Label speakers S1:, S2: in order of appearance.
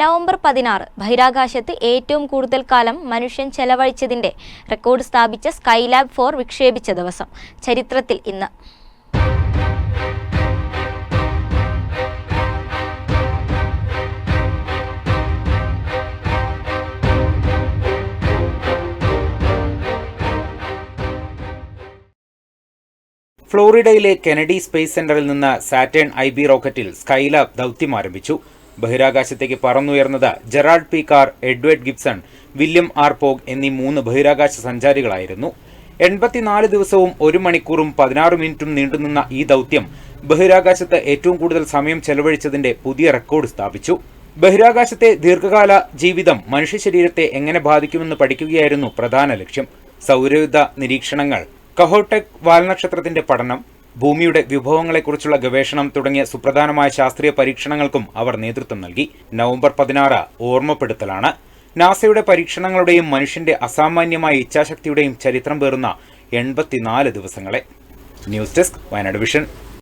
S1: November പതിനാറ് ബഹിരാകാശത്ത് ഏറ്റവും കൂടുതൽ കാലം മനുഷ്യൻ ചെലവഴിച്ചതിന്റെ റെക്കോർഡ് സ്ഥാപിച്ച സ്കൈലാബ് ഫോർ വിക്ഷേപിച്ച ദിവസം ചരിത്രത്തിൽ ഇന്ന്.
S2: ഫ്ലോറിഡയിലെ കെനഡി സ്പേസ് സെന്ററിൽ നിന്ന് സാറ്റേൺ ഐ ബി റോക്കറ്റിൽ സ്കൈലാബ് ദൗത്യം ആരംഭിച്ചു. ബഹിരാകാശത്തേക്ക് പറന്നുയർന്നത് Gerald P. Carr Edward Gibson William R. Pogue എന്നീ മൂന്ന് ബഹിരാകാശ സഞ്ചാരികളായിരുന്നു. എൺപത്തിനാല് ദിവസവും ഒരു മണിക്കൂറും പതിനാറ് മിനിറ്റും നീണ്ടുനിന്ന ഈ ദൗത്യം ബഹിരാകാശത്ത് ഏറ്റവും കൂടുതൽ സമയം ചെലവഴിച്ചതിന്റെ പുതിയ റെക്കോർഡ് സ്ഥാപിച്ചു. ബഹിരാകാശത്തെ ദീർഘകാല ജീവിതം മനുഷ്യ ശരീരത്തെ എങ്ങനെ ബാധിക്കുമെന്ന് പഠിക്കുകയായിരുന്നു പ്രധാന ലക്ഷ്യം. സൗരയുദ്ധ നിരീക്ഷണങ്ങൾ കഹോട്ടെക് വാൽനക്ഷത്രത്തിന്റെ പഠനം ഭൂമിയുടെ വിഭവങ്ങളെക്കുറിച്ചുള്ള ഗവേഷണം തുടങ്ങിയ സുപ്രധാനമായ ശാസ്ത്രീയ പരീക്ഷണങ്ങൾക്കും അവർ നേതൃത്വം നൽകി. നവംബർ പതിനാറ് ഓർമ്മപ്പെടുത്തലാണ്. നാസയുടെ പരീക്ഷണങ്ങളുടെയും മനുഷ്യന്റെ അസാമാന്യമായ ഇച്ഛാശക്തിയുടെയും ചരിത്രം പേറുന്ന എൺപത്തിനാല് ദിവസങ്ങളെ. News desk Wayanad vision.